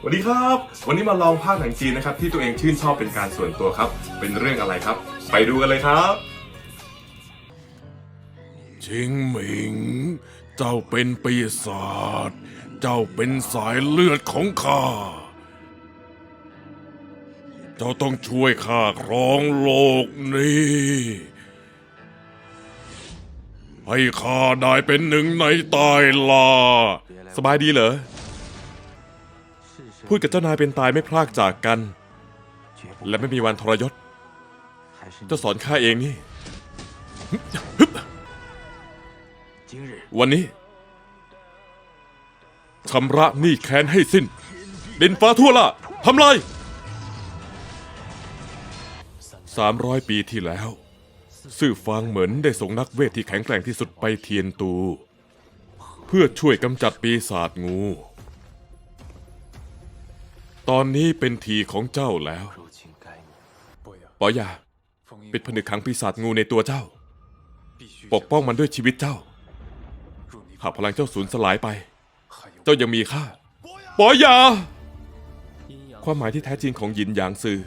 สวัสดีครับ วันนี้มาลองภาคหนังจีนนะครับที่ตัวเองชื่นชอบเป็นการส่วนตัวครับ เป็นเรื่องอะไรครับ ไปดูกันเลยครับ ชิงหมิง เจ้าเป็นปีศาจ เจ้าเป็นสายเลือดของข้า เจ้าต้องช่วยข้าครองโลกนี้ ให้ข้าได้เป็นหนึ่งในตายลา สบายดีเหรอ พูดกับเจ้านายเป็นตายไม่พลากจากกัน และไม่มีวันทรยศเจ้าสอนข้าเองนี่ วันนี้ชำระหนี้แค้นให้สิ้น ดินฟ้าทั่วละทำลายสามร้อยปีที่แล้ว ซื่อฟางเหมือนได้ส่งนักเวทที่แข็งแกร่งที่สุดไปเทียนตู เพื่อช่วยกำจัดปีศาจงู ตอนนี้เป็นทีของเจ้าแล้วปอยาปิดผนึกขังปีศาจงูในตัวเจ้า ปกป้องมันด้วยชีวิตเจ้า หากพลังเจ้าสูญสลายไป เจ้ายังมีค่าปอยา ความหมายที่แท้จริงของหยินหยางซือ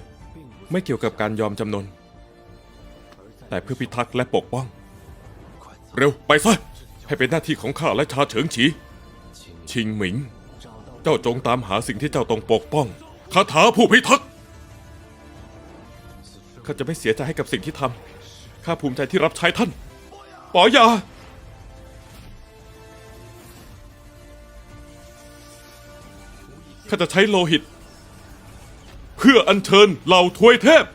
ไม่เกี่ยวกับการยอมจำนน แต่เพื่อพิทักษ์และปกป้อง เร็วไปซะให้เป็นหน้าที่ของข้าและชาเฉิงฉีชิงหมิง เจ้าจงตามหาสิ่งที่เจ้าต้องปกป้องคาถาผู้พิทักษ์ข้าจะไม่เสียใจให้กับสิ่งที่ทำข้าภูมิใจที่รับใช้ท่านปอยาข้าจะใช้โลหิต เพื่ออัญเชิญเหล่าทวยเทพ